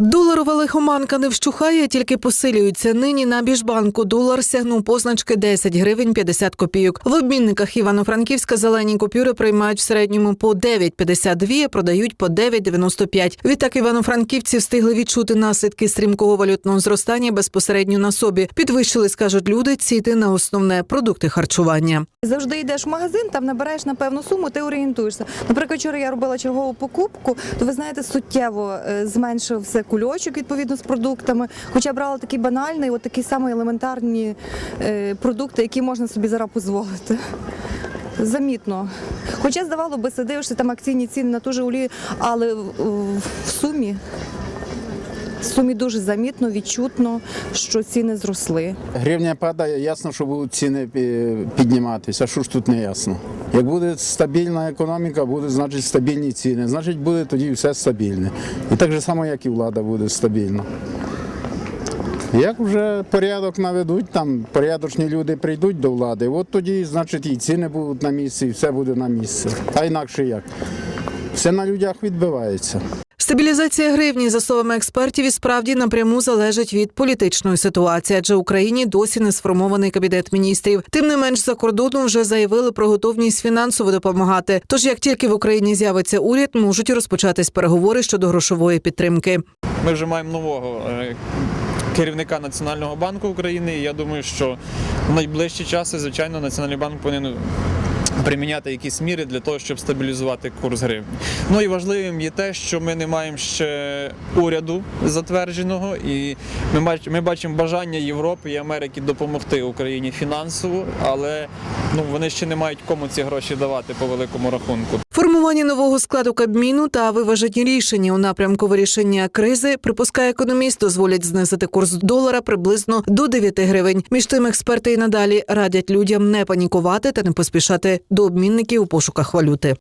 Доларова лихоманка не вщухає, тільки посилюється. Нині на Біжбанку долар сягнув позначки 10 гривень 50 копійок. В обмінниках Івано-Франківська зелені купюри приймають в середньому по 9,52, а продають по 9,95. Відтак івано-франківці встигли відчути наслідки стрімкого валютного зростання безпосередньо на собі. Підвищили, скажуть люди, ціни на основне продукти харчування. Завжди йдеш в магазин, там набираєш на певну суму, ти орієнтуєшся. Наприклад, вчора я робила чергову покупку, то ви знаєте, суттєво е, зменшився кульочок відповідно з продуктами. Хоча брала такі банальні, от такі самі елементарні е, продукти, які можна собі зараз дозволити. Замітно. Хоча, здавало би, си дивишся там акційні ціни на ту же олію, але в сумі. В сумі дуже замітно, відчутно, що ціни зросли. Гривня падає, ясно, що будуть ціни підніматися. Що ж тут не ясно? Як буде стабільна економіка, будуть значить стабільні ціни. Значить, буде тоді все стабільне. І так же само, як і влада буде стабільна. Як вже порядок наведуть, там порядочні люди прийдуть до влади, от тоді, значить, і ціни будуть на місці, і все буде на місці. А інакше як? Все на людях відбивається. Стабілізація гривні, за словами експертів, і справді напряму залежить від політичної ситуації, адже в Україні досі не сформований кабінет міністрів. Тим не менш, за кордоном вже заявили про готовність фінансово допомагати. Тож, як тільки в Україні з'явиться уряд, можуть розпочатись переговори щодо грошової підтримки. Ми вже маємо нового е, керівника Національного банку України. Я думаю, що в найближчі часи, звичайно, Національний банк повинен приміняти якісь міри для того, щоб стабілізувати курс гривні. Ну і важливим є те, що ми не маємо ще уряду затвердженого, і ми бач- ми бачимо бажання Європи і Америки допомогти Україні фінансово, але ну вони ще не мають кому ці гроші давати по великому рахунку. Формування нового складу кабміну та виважені рішення у напрямку вирішення кризи, припускає економіст, дозволять знизити курс долара приблизно до 9 гривень. Між тим, експерти і надалі радять людям не панікувати та не поспішати до обмінників у пошуках валюти.